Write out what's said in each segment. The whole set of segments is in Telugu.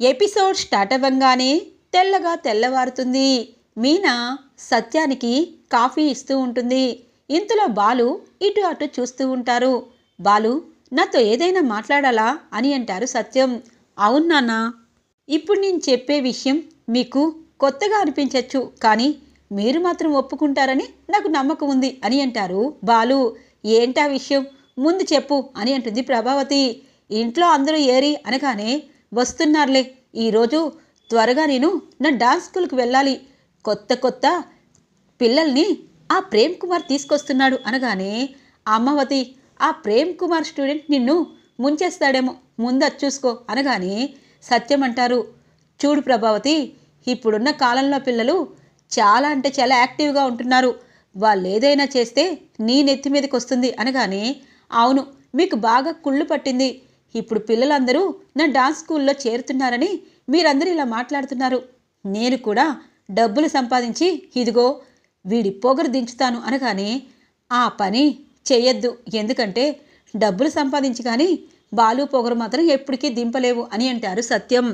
ఎపిసోడ్ స్టార్ట్ అవ్వంగానే తెల్లగా తెల్లవారుతుంది. మీనా సత్యానికి కాఫీ ఇస్తూ ఉంటుంది. ఇంతలో బాలు ఇటు అటు చూస్తూ ఉంటారు. బాలు నాతో ఏదైనా మాట్లాడాలా? అని అంటారు సత్యం. అవును నాన్న. ఇప్పుడు నేను చెప్పే విషయం మీకు కొత్తగా అనిపించవచ్చు కానీ మీరు మాత్రం ఒప్పుకుంటారని నాకు నమ్మకం ఉంది అని అంటారు బాలు. ఏంటా విషయం? ముందు చెప్పు అని అంటుంది ప్రభావతి. ఇంట్లో అందరూ ఏరి అనగానే వస్తున్నారులే. ఈరోజు త్వరగా నేను నా డాన్స్ స్కూల్కి వెళ్ళాలి. కొత్త కొత్త పిల్లల్ని ఆ ప్రేమ్ కుమార్ తీసుకొస్తున్నాడు అనగానే అమ్మవతి ఆ ప్రేమ్ కుమార్ స్టూడెంట్ నిన్ను ముంచేస్తాడేమో ముందు చూసుకో అనగానే సత్యం అంటారు. చూడు ప్రభావతి ఇప్పుడున్న కాలంలో పిల్లలు చాలా అంటే చాలా యాక్టివ్గా ఉంటున్నారు. వాళ్ళు ఏదైనా చేస్తే నీ నెత్తి మీదకి వస్తుంది అనగానే అవును మీకు బాగా కుళ్ళు పట్టింది. ఇప్పుడు పిల్లలందరూ నా డాన్స్ స్కూల్లో చేరుతున్నారని మీరందరూ ఇలా మాట్లాడుతున్నారు. నేను కూడా డబ్బులు సంపాదించి ఇదిగో వీడి పొగరు దించుతాను అనగానే ఆ పని చేయొద్దు ఎందుకంటే డబ్బులు సంపాదించి కానీ బాలు పొగరు మాత్రం ఎప్పటికీ దింపలేవు అని అంటారు సత్యం.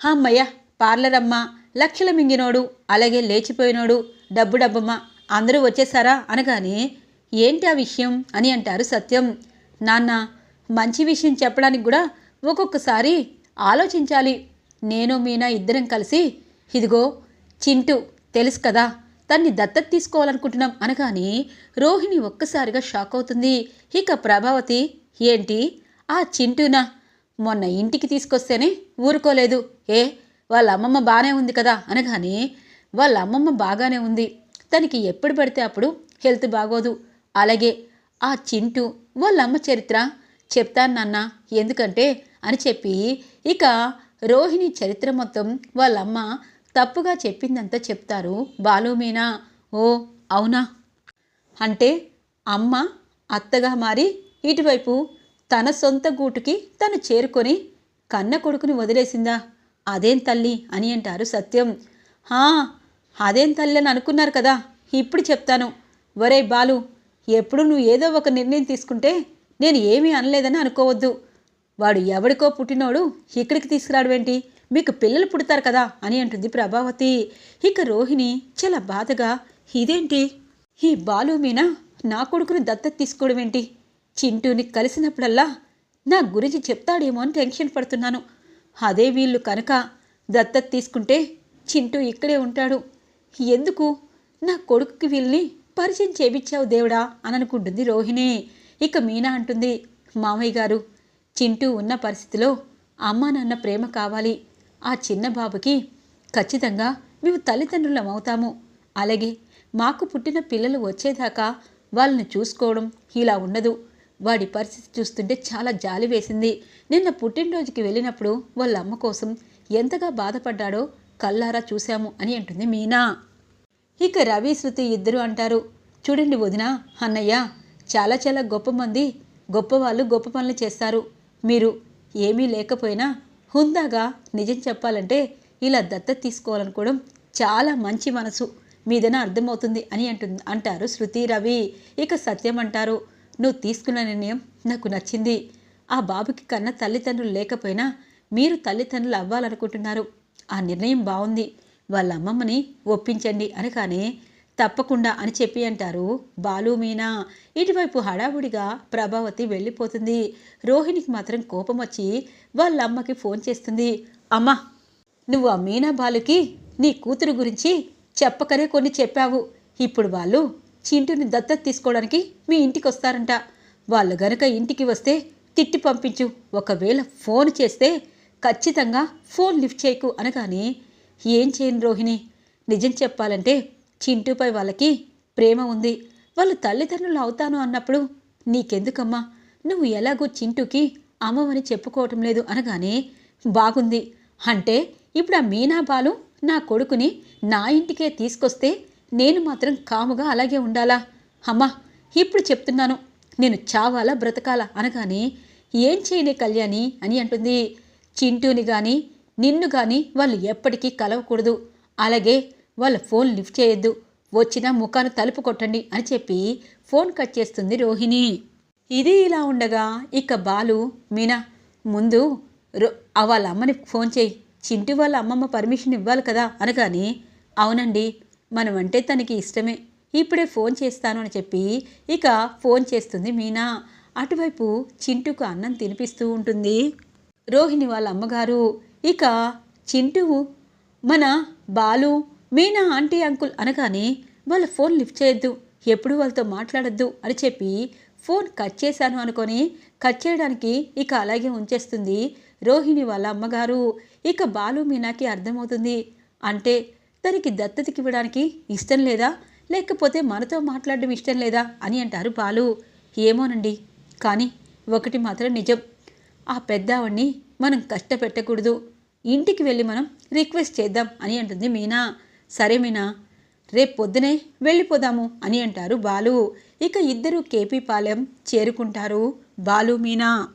అమ్మయ్య పార్లర్ అమ్మ లక్షల మింగినోడు అలాగే లేచిపోయినోడు డబ్బు డబ్బమ్మ అందరూ వచ్చేసారా అనగానే ఏంటి ఆ విషయం అని అంటారు సత్యం. నాన్న మంచి విషయం చెప్పడానికి కూడా ఒక్కొక్కసారి ఆలోచించాలి. నేను మీనా ఇద్దరం కలిసి ఇదిగో చింటూ తెలుసు కదా తన్ని దత్తత తీసుకోవాలనుకుంటున్నాం అనగానే రోహిణి ఒక్కసారిగా షాక్ అవుతుంది. ఇక ప్రభావతి ఏంటి? ఆ చింటూనా? మొన్న ఇంటికి తీసుకొస్తేనే ఊరుకోలేదు. ఏ వాళ్ళ అమ్మమ్మ బాగానే ఉంది కదా అనగానే వాళ్ళ అమ్మమ్మ బాగానే ఉంది. తనకి ఎప్పుడు పడితే అప్పుడు హెల్త్ బాగోదు. అలాగే ఆ చింటూ వాళ్ళ అమ్మ చరిత్ర చెప్తాను నాన్న. ఎందుకంటే? అని చెప్పి ఇక రోహిణి చరిత్ర మొత్తం వాళ్ళమ్మ తప్పుగా చెప్పిందంతా చెప్తారు బాలు మీనా. ఓ అవునా? అంటే అమ్మ అత్తగా మారి ఇటువైపు తన సొంత గూటుకి తను చేరుకొని కన్న కొడుకుని వదిలేసిందా? అదేం తల్లి అని అంటారు సత్యం. హా అదేం తల్లి అని అనుకున్నారు కదా. ఇప్పుడు చెప్తాను. ఒరే బాలు ఎప్పుడు నువ్వు ఏదో ఒక నిర్ణయం తీసుకుంటే నేను ఏమీ అనలేదని అనుకోవద్దు. వాడు ఎవడికో పుట్టినోడు ఇక్కడికి తీసుకురాడువేంటి? మీకు పిల్లలు పుడతారు కదా అని అంటుంది ప్రభావతి. ఇక రోహిణి చాలా బాధగా ఇదేంటి? ఈ బాలు మీనా నా కొడుకుని దత్తత తీసుకోవడం ఏంటి? చింటూని కలిసినప్పుడల్లా నా గురించి చెప్తాడేమో అని టెన్షన్ పడుతున్నాను. అదే వీళ్ళు కనుక దత్తత తీసుకుంటే చింటూ ఇక్కడే ఉంటాడు. ఎందుకు? నా కొడుకుకి వీళ్ళని పరిచయం చేపించావు దేవుడా అని అనుకుంటుంది రోహిణి. ఇక మీనా అంటుంది మామయ్య గారు చింటూ ఉన్న పరిస్థితిలో అమ్మా నాన్న ప్రేమ కావాలి. ఆ చిన్న బాబుకి ఖచ్చితంగా మేము తల్లిదండ్రులం అవుతాము. అలాగే మాకు పుట్టిన పిల్లలు వచ్చేదాకా వాళ్ళని చూసుకోవడం ఇలా ఉండదు. వాడి పరిస్థితి చూస్తుంటే చాలా జాలి వేసింది. నిన్న పుట్టినరోజుకి వెళ్ళినప్పుడు వాళ్ళ అమ్మ కోసం ఎంతగా బాధపడ్డాడో కల్లారా చూశాము అని అంటుంది మీనా. ఇక రవి శృతి ఇద్దరు అంటారు చూడండి వదిన అన్నయ్య చాలా చాలా గొప్ప మంది గొప్పవాళ్ళు గొప్ప పనులు చేస్తారు. మీరు ఏమీ లేకపోయినా హుందాగా నిజం చెప్పాలంటే ఇలా దత్త తీసుకోవాలనుకోవడం చాలా మంచి మనసు. మీదన అర్థమవుతుంది అని అంటుంది అంటారు శృతి రవి. ఇక సత్యం అంటారు నువ్వు తీసుకున్న నిర్ణయం నాకు నచ్చింది. ఆ బాబుకి కన్న తల్లిదండ్రులు లేకపోయినా మీరు తల్లిదండ్రులు అవ్వాలనుకుంటున్నారు. ఆ నిర్ణయం బాగుంది. వాళ్ళ అమ్మమ్మని ఒప్పించండి అనగానే తప్పకుండా అని చెప్పి అంటారు. బాలు మీనా ఇటువైపు హడావుడిగా ప్రభావతి వెళ్ళిపోతుంది. రోహిణికి మాత్రం కోపం వచ్చి వాళ్ళ అమ్మకి ఫోన్ చేస్తుంది. అమ్మా నువ్వు ఆ మీనా బాలుకి నీ కూతురు గురించి చెప్పకనే కొన్ని చెప్పావు. ఇప్పుడు వాళ్ళు చింటుని దత్తత తీసుకోవడానికి మీ ఇంటికి వస్తారంట వాళ్ళు గనక ఇంటికి వస్తే తిట్టి పంపించు. ఒకవేళ ఫోన్ చేస్తే ఖచ్చితంగా ఫోన్ లిఫ్ట్ చేయకు అనగానే ఏం చేయను రోహిణి? నిజం చెప్పాలంటే చింటూపై వాళ్ళకి ప్రేమ ఉంది. వాళ్ళు తల్లిదండ్రులు అవుతాను అన్నప్పుడు నీకెందుకమ్మా? నువ్వు ఎలాగో చింటూకి అమ్మవని చెప్పుకోవటం లేదు అనగానే బాగుంది. అంటే ఇప్పుడు ఆ మీనా బాలు నా కొడుకుని నా ఇంటికే తీసుకొస్తే నేను మాత్రం కాముగా అలాగే ఉండాలా? అమ్మా ఇప్పుడు చెప్తున్నాను. నేను చావాలా బ్రతకాలా అనగానే ఏం చేయనే కళ్యాణి అని అంటుంది. చింటూని కానీ నిన్ను కానీ వాళ్ళు ఎప్పటికీ కలవకూడదు. అలాగే వాళ్ళ ఫోన్ లిఫ్ట్ చేయొద్దు. వచ్చిన ముఖాన్ని తలుపు కొట్టండి అని చెప్పి ఫోన్ కట్ చేస్తుంది రోహిణి. ఇది ఇలా ఉండగా ఇక బాలు మీనా ముందు రో వాళ్ళ అమ్మని ఫోన్ చేయి. చింటూ వాళ్ళ అమ్మమ్మ పర్మిషన్ ఇవ్వాలి కదా అనగానే అవునండి మనమంటే తనకి ఇష్టమే. ఇప్పుడే ఫోన్ చేస్తాను అని చెప్పి ఇక ఫోన్ చేస్తుంది మీనా. అటువైపు చింటూకు అన్నం తినిపిస్తూ ఉంటుంది రోహిణి వాళ్ళ అమ్మగారు. ఇక చింటూ మన బాలు మీనా ఆంటీ అంకుల్ అనగానే వాళ్ళ ఫోన్ లిఫ్ట్ చేయొద్దు ఎప్పుడు వాళ్ళతో మాట్లాడొద్దు అని చెప్పి ఫోన్ కట్ చేశాను అనుకొని కట్ చేయడానికి ఇక అలాగే ఉంచేస్తుంది రోహిణి వాళ్ళ అమ్మగారు. ఇక బాలు మీనాకి అర్థమవుతుంది. అంటే తనకి దత్తతకి ఇవ్వడానికి ఇష్టం లేదా? లేకపోతే మనతో మాట్లాడడం ఇష్టం లేదా అని అంటారు బాలు. ఏమోనండి కానీ ఒకటి మాత్రం నిజం. ఆ పెద్దావాడిని మనం కష్టపెట్టకూడదు. ఇంటికి వెళ్ళి మనం రిక్వెస్ట్ చేద్దాం అని అంటుంది మీనా. సరే మీనా రేపు పొద్దునే వెళ్ళిపోదాము అని అంటారు బాలు. ఇక ఇద్దరు కేపీపాలెం చేరుకుంటారు. బాలు మీనా.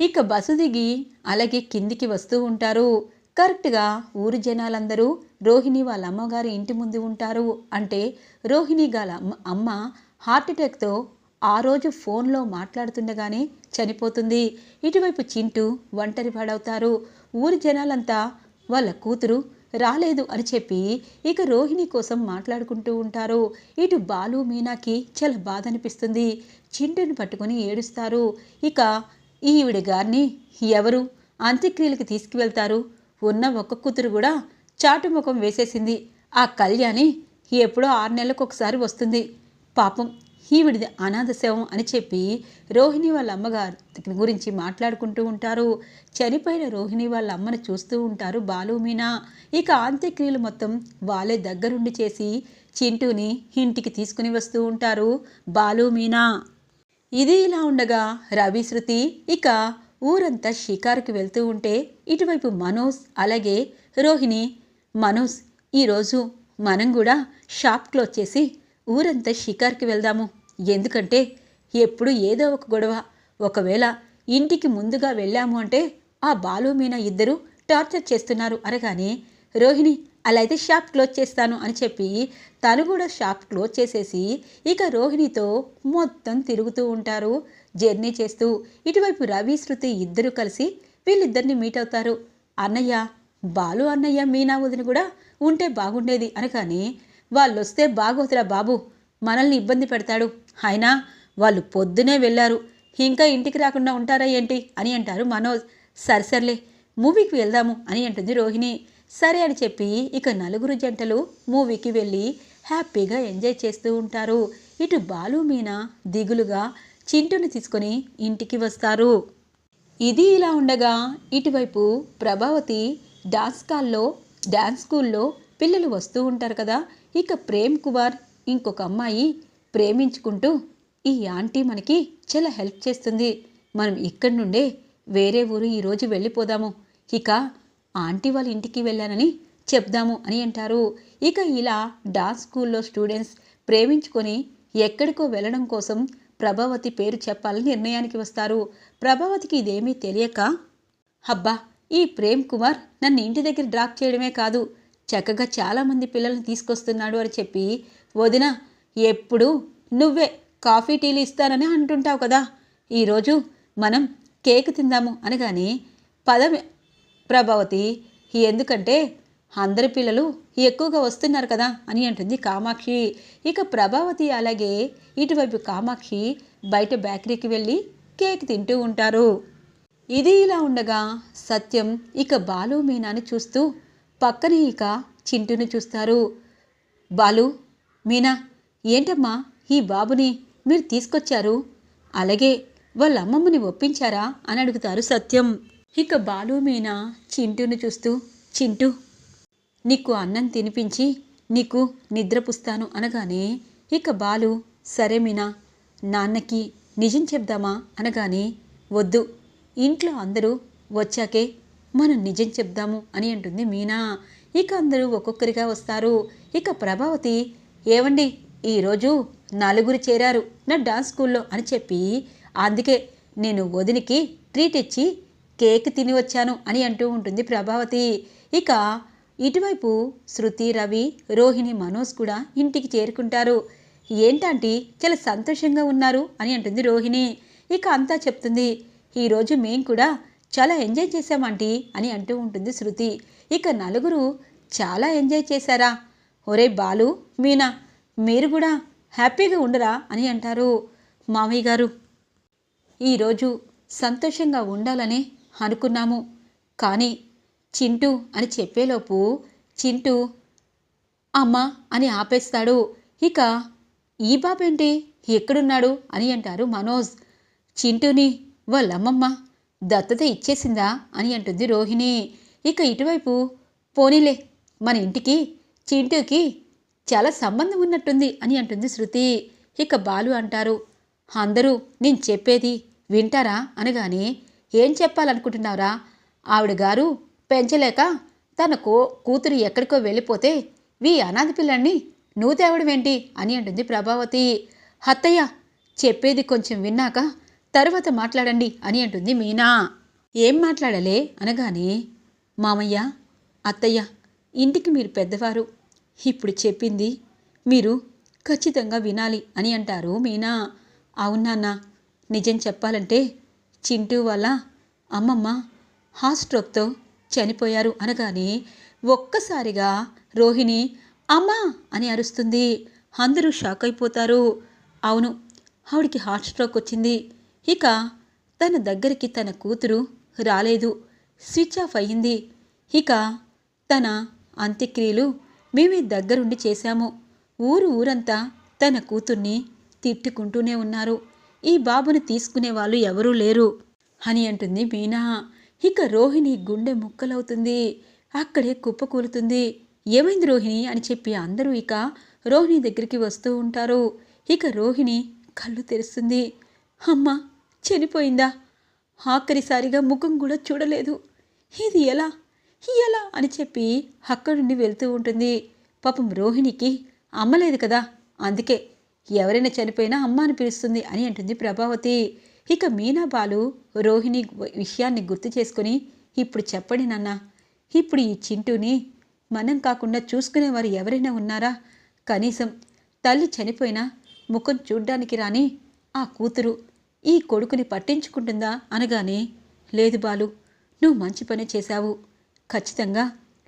ఇక బస్సు దిగి అలాగే కిందికి వస్తూ ఉంటారు. కరెక్ట్గా ఊరు జనాలందరూ రోహిణి వాళ్ళ అమ్మగారి ఇంటి ముందు ఉంటారు. అంటే రోహిణి గాల అమ్మ- అమ్మ హార్ట్ ఆ రోజు ఫోన్లో మాట్లాడుతుండగానే చనిపోతుంది. ఇటువైపు చింటూ ఒంటరి పాడవుతారు ఊరి జనాలంతా వాళ్ళ కూతురు రాలేదు అని చెప్పి ఇక రోహిణి కోసం మాట్లాడుకుంటూ ఉంటారు. ఇటు బాలు మీనాకి చాలా బాధ అనిపిస్తుంది. చింటూని పట్టుకొని ఏడుస్తారు. ఇక ఈవిడ గారిని ఎవరు? అంత్యక్రియలకు తీసుకువెళ్తారు. ఉన్న ఒక్క కూతురు కూడా చాటు ముఖం వేసేసింది. ఆ కళ్యాణి ఎప్పుడో ఆరు నెలలకు ఒకసారి వస్తుంది. పాపం ఈవిడిది అనాథ శవం అని చెప్పి రోహిణి వాళ్ళ అమ్మగారి గురించి మాట్లాడుకుంటూ ఉంటారు. చనిపోయిన రోహిణి వాళ్ళ అమ్మను చూస్తూ ఉంటారు బాలు మీనా. ఇక అంత్యక్రియలు మొత్తం వాళ్ళే దగ్గరుండి చేసి చింటూని ఇంటికి తీసుకుని వస్తూ ఉంటారు బాలు మీనా. ఇది ఇలా ఉండగా రవి శృతి ఇక ఊరంతా షికారుకి వెళ్తూ ఉంటే ఇటువైపు మనోజ్ అలాగే రోహిణి. మనోజ్ ఈరోజు మనం కూడా షాప్ క్లోజ్ చేసి ఊరంతా షికార్కి వెళ్దాము. ఎందుకంటే ఎప్పుడు ఏదో ఒక గొడవ. ఒకవేళ ఇంటికి ముందుగా వెళ్ళాము అంటే ఆ బాలు మీనా ఇద్దరు టార్చర్ చేస్తున్నారు అనగానే రోహిణి అలా అయితే షాప్ క్లోజ్ చేస్తాను అని చెప్పి తను కూడా షాప్ క్లోజ్ చేసేసి ఇక రోహిణితో మొత్తం తిరుగుతూ ఉంటారు. జర్నీ చేస్తూ ఇటువైపు రవి శృతి ఇద్దరు కలిసి వీళ్ళిద్దరిని మీట్ అవుతారు. అన్నయ్య బాలు అన్నయ్య మీనా వదిన కూడా ఉంటే బాగుండేది అనగానే వాళ్ళు వస్తే బాగోతురా బాబు. మనల్ని ఇబ్బంది పెడతాడు. అయినా వాళ్ళు పొద్దునే వెళ్ళారు. ఇంకా ఇంటికి రాకుండా ఉంటారా ఏంటి అని అంటారు మనోజ్. సరిసర్లే మూవీకి వెళ్దాము అని అంటుంది రోహిణి. సరే అని చెప్పి ఇక నలుగురు జంటలు మూవీకి వెళ్ళి హ్యాపీగా ఎంజాయ్ చేస్తూ ఉంటారు. ఇటు బాలు మీనా దిగులుగా చింటుని తీసుకొని ఇంటికి వస్తారు. ఇది ఇలా ఉండగా ఇటువైపు ప్రభావతి డాన్స్ కాల్లో డాన్స్ స్కూల్లో పిల్లలు వస్తూ ఉంటారు కదా. ఇక ప్రేమ్ కుమార్ ఇంకొక అమ్మాయి ప్రేమించుకుంటూ ఈ ఆంటీ మనకి చాలా హెల్ప్ చేస్తుంది. మనం ఇక్కడి నుండే వేరే ఊరు ఈరోజు వెళ్ళిపోదాము. ఇక ఆంటీ వాళ్ళ ఇంటికి వెళ్ళానని చెప్దాము అని అంటారు. ఇక ఇలా డాన్స్ స్కూల్లో స్టూడెంట్స్ ప్రేమించుకొని ఎక్కడికో వెళ్ళడం కోసం ప్రభావతి పేరు చెప్పాలని నిర్ణయానికి వస్తారు. ప్రభావతికి ఇదేమీ తెలియక అబ్బా ఈ ప్రేమ్ కుమార్ నన్ను ఇంటి దగ్గర డ్రాప్ చేయడమే కాదు. చక్కగా చాలామంది పిల్లల్ని తీసుకొస్తున్నాడు అని చెప్పి వదిన ఎప్పుడు నువ్వే కాఫీ టీలు ఇస్తానని అంటుంటావు కదా. ఈరోజు మనం కేక్ తిందాము అనగానే పదం ప్రభావతి ఎందుకంటే అందరి పిల్లలు ఎక్కువగా వస్తున్నారు కదా అని అంటుంది కామాక్షి. ఇక ప్రభావతి అలాగే ఇటువైపు కామాక్షి బయట బేకరీకి వెళ్ళి కేక్ తింటూ ఉంటారు. ఇది ఇలా ఉండగా సత్యం ఇక బాలు మీనాని చూస్తూ పక్కనే ఇక చింటూని చూస్తారు. బాలు మీనా ఏంటమ్మా ఈ బాబుని మీరు తీసుకొచ్చారు? అలాగే వాళ్ళ అమ్మమ్మని ఒప్పించారా? అని అడుగుతారు సత్యం. ఇక బాలు మీనా చింటూని చూస్తూ చింటూ నీకు అన్నం తినిపించి నీకు నిద్రపుస్తాను అనగానే ఇక బాలు సరే మీనా నాన్నకి నిజం చెప్దామా? అనగానే వద్దు ఇంట్లో అందరూ వచ్చాకే మనం నిజం చెప్దాము అని అంటుంది మీనా. ఇక అందరూ ఒక్కొక్కరిగా వస్తారు. ఇక ప్రభావతి ఏవండి ఈరోజు నలుగురు చేరారు నా డాన్స్ స్కూల్లో అని చెప్పి అందుకే నేను వదినికి ట్రీట్ ఇచ్చి కేక్ తిని వచ్చాను అని అంటూ ఉంటుంది ప్రభావతి. ఇక ఇటువైపు శృతి రవి రోహిణి మనోజ్ కూడా ఇంటికి చేరుకుంటారు. ఏంటంటే చాలా సంతోషంగా ఉన్నారు అని అంటుంది రోహిణి. ఇక అంతా చెప్తుంది ఈరోజు మేం కూడా చాలా ఎంజాయ్ చేశామంటీ అని అంటూ ఉంటుంది శృతి. ఇక నలుగురు చాలా ఎంజాయ్ చేశారా? ఒరే బాలు మీనా మీరు కూడా హ్యాపీగా ఉండరా అని అంటారు మామయ్య గారు ఈరోజు సంతోషంగా ఉండాలని అనుకున్నాము. కానీ చింటూ అని చెప్పేలోపు చింటూ అమ్మ అని ఆపేస్తాడు. ఇక ఈ బాబేంటి? ఎక్కడున్నాడు? అని అంటారు మనోజ్. చింటూని వాళ్ళమ్మమ్మ దత్తత ఇచ్చేసిందా అని అంటుంది రోహిణి. ఇక ఇటువైపు పోనీలే మన ఇంటికి చింటూకి చాలా సంబంధం ఉన్నట్టుంది అని అంటుంది శృతి. ఇక బాలు అంటారు అందరూ నేను చెప్పేది వింటారా? అనగానే ఏం చెప్పాలనుకుంటున్నారా ఆవిడ గారు పెంచలేక తన కో కూతురు ఎక్కడికో వెళ్ళిపోతే వీ అనాథ పిల్లల్ని నువ్వు తేవడమేంటి? అని అంటుంది ప్రభావతి. అత్తయ్య చెప్పేది కొంచెం విన్నాక తర్వాత మాట్లాడండి అని అంటుంది మీనా. ఏం మాట్లాడలే? అనగానే మామయ్య అత్తయ్య ఇంటికి మీరు పెద్దవారు. ఇప్పుడు చెప్పింది మీరు ఖచ్చితంగా వినాలి అని అంటారు మీనా. అవునాన్న నిజం చెప్పాలంటే చింటూ వాళ్ళ అమ్మమ్మ హార్ట్ స్ట్రోక్తో చనిపోయారు అనగానే ఒక్కసారిగా రోహిణి అమ్మా అని అరుస్తుంది. అందరూ షాక్ అయిపోతారు. అవును ఆవిడికి హార్ట్ స్ట్రోక్ వచ్చింది. ఇక తన దగ్గరికి తన కూతురు రాలేదు. స్విచ్ ఆఫ్ అయ్యింది. ఇక తన అంత్యక్రియలు మేమే దగ్గరుండి చేశాము. ఊరు ఊరంతా తన కూతుర్ని తిట్టుకుంటూనే ఉన్నారు. ఈ బాబుని తీసుకునే వాళ్ళు ఎవరూ లేరు అని అంటుంది మీనా. ఇక రోహిణి గుండె ముక్కలవుతుంది. అక్కడే కుప్పకూలుతుంది. ఏమైంది రోహిణి అని చెప్పి అందరూ ఇక రోహిణి దగ్గరికి వస్తూ ఉంటారు. ఇక రోహిణి కళ్ళు తెరుస్తుంది. అమ్మ చనిపోయిందా? ఆఖరిసారిగా ముఖం కూడా చూడలేదు. ఇది ఎలా? ఎలా? అని చెప్పి అక్కడి నుండి వెళ్తూ ఉంటుంది. పాపం రోహిణికి అమ్మలేదు కదా. అందుకే ఎవరైనా చనిపోయినా అమ్మ అని పిలుస్తుంది అని అంటుంది ప్రభావతి. ఇక మీనా బాలు రోహిణి విషయాన్ని గుర్తు చేసుకొని ఇప్పుడు చెప్పండి నాన్న. ఇప్పుడు ఈ చింటూని మనం కాకుండా చూసుకునేవారు ఎవరైనా ఉన్నారా? కనీసం తల్లి చనిపోయినా ముఖం చూడ్డానికి రాని ఆ కూతురు ఈ కొడుకుని పట్టించుకుంటుందా అనగానే లేదు బాలు నువ్వు మంచి పని చేశావు. ఖచ్చితంగా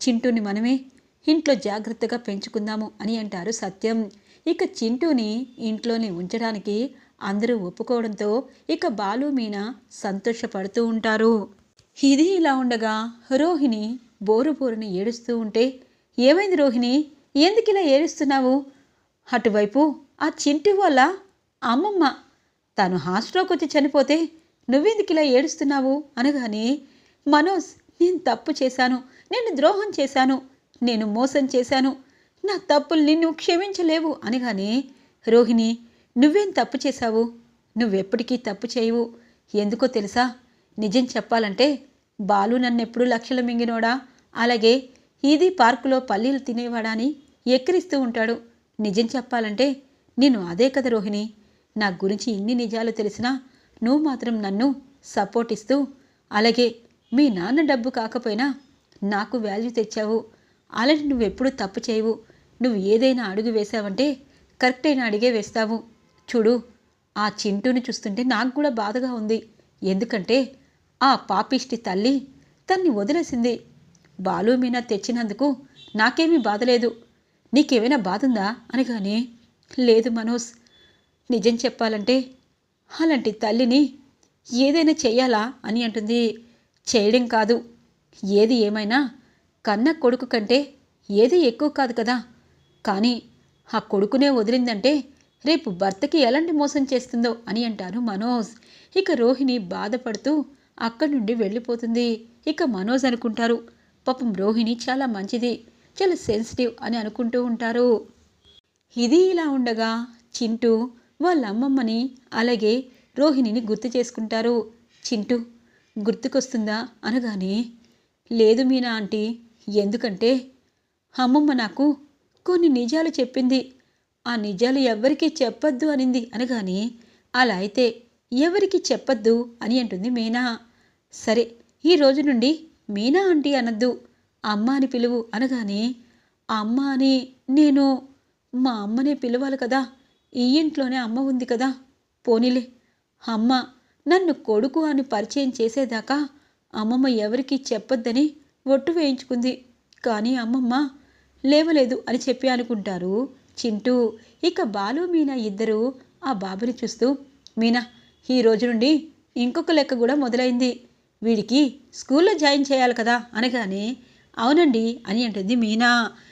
చింటూని మనమే ఇంట్లో జాగ్రత్తగా పెంచుకుందాము అని అంటారు సత్యం. ఇక చింటూని ఇంట్లోనే ఉంచడానికి అందరూ ఒప్పుకోవడంతో ఇక బాలు మీన సంతోషపడుతూ ఉంటారు. ఇది ఇలా ఉండగా రోహిణి బోరు బోరుని ఏడుస్తూ ఉంటే ఏమైంది రోహిణి? ఎందుకు ఇలా ఏడుస్తున్నావు? అటువైపు ఆ చింటి వల్ల అమ్మమ్మ తాను హాస్టల్లోకి వచ్చి చనిపోతే నువ్వెందుకు ఇలా ఏడుస్తున్నావు? అనగానే మనోజ్ నేను తప్పు చేశాను. నేను ద్రోహం చేశాను. నేను మోసం చేశాను. నా తప్పులు నిన్ను క్షమించలేవు. అనగానే రోహిణి నువ్వేం తప్పు చేశావు? నువ్వెప్పటికీ తప్పు చేయవు. ఎందుకో తెలుసా? నిజం చెప్పాలంటే బాలు నన్నెప్పుడు లక్షలు మింగినోడా? అలాగే ఇది పార్కులో పల్లీలు తినేవాడా అని ఎక్కిరిస్తూ ఉంటాడు. నిజం చెప్పాలంటే నేను అదే కదా రోహిణి. నా గురించి ఇన్ని నిజాలు తెలిసినా నువ్వు మాత్రం నన్ను సపోర్ట్ ఇస్తూ అలాగే మీ నాన్న డబ్బు కాకపోయినా నాకు వాల్యూ తెచ్చావు. అలాంటి నువ్వెప్పుడు తప్పు చేయవు. నువ్వు ఏదైనా అడుగు వేశావంటే కరెక్ట్ అయిన అడిగే వేస్తావు. చూడు ఆ చింటూని చూస్తుంటే నాకు కూడా బాధగా ఉంది. ఎందుకంటే ఆ పాపిష్టి తల్లి తన్ని వదిలేసింది. బాలు మీనా తెచ్చినందుకు నాకేమీ బాధలేదు నీకేమైనా బాధ ఉందా? అని అనగానే లేదు మనోజ్ నిజం చెప్పాలంటే అలాంటి తల్లిని ఏదైనా చేయాలా అని అంటుంది. చేయడం కాదు. ఏది ఏమైనా కన్న కొడుకు కంటే ఏది ఎక్కువ కాదు కదా. కానీ ఆ కొడుకునే వదిలిందంటే రేపు భర్తకి ఎలాంటి మోసం చేస్తుందో అని అంటారు మనోజ్. ఇక రోహిణి బాధపడుతూ అక్కడి నుండి వెళ్ళిపోతుంది. ఇక మనోజ్ అనుకుంటారు పాపం రోహిణి చాలా మంచిది చాలా సెన్సిటివ్ అని అనుకుంటూ ఉంటారు. ఇది ఇలా ఉండగా చింటూ వాళ్ళ అమ్మమ్మని అలాగే రోహిణిని గుర్తు చేసుకుంటారు. చింటూ గుర్తుకొస్తుందా? అనగానే లేదు మీనా ఆంటీ ఎందుకంటే అమ్మమ్మ నాకు కొన్ని నిజాలు చెప్పింది. ఆ నిజాలు ఎవ్వరికీ చెప్పొద్దు అనింది. అనగానే అలా అయితే ఎవరికి చెప్పొద్దు అని అంటుంది మీనా. సరే ఈ రోజు నుండి మీనా ఆంటీ అనద్దు అమ్మ అని పిలువు. అనగానే అమ్మ అని నేను మా అమ్మనే పిలవాలి కదా ఈ ఇంట్లోనే అమ్మ ఉంది కదా. పోనీలే. అమ్మ నన్ను కొడుకు అని పరిచయం చేసేదాకా అమ్మమ్మ ఎవరికి చెప్పొద్దని ఒట్టు వేయించుకుంది. కానీ అమ్మమ్మ లేవలేదు అని చెప్పి అనుకుంటారు. చింటూ ఇక బాలు మీనా ఇద్దరు ఆ బాబుని చూస్తూ మీనా ఈ రోజు నుండి ఇంకొక లెక్క కూడా మొదలైంది. వీడికి స్కూల్లో జాయిన్ చేయాలి కదా అనగానే అవునండి అని అంటుంది మీనా.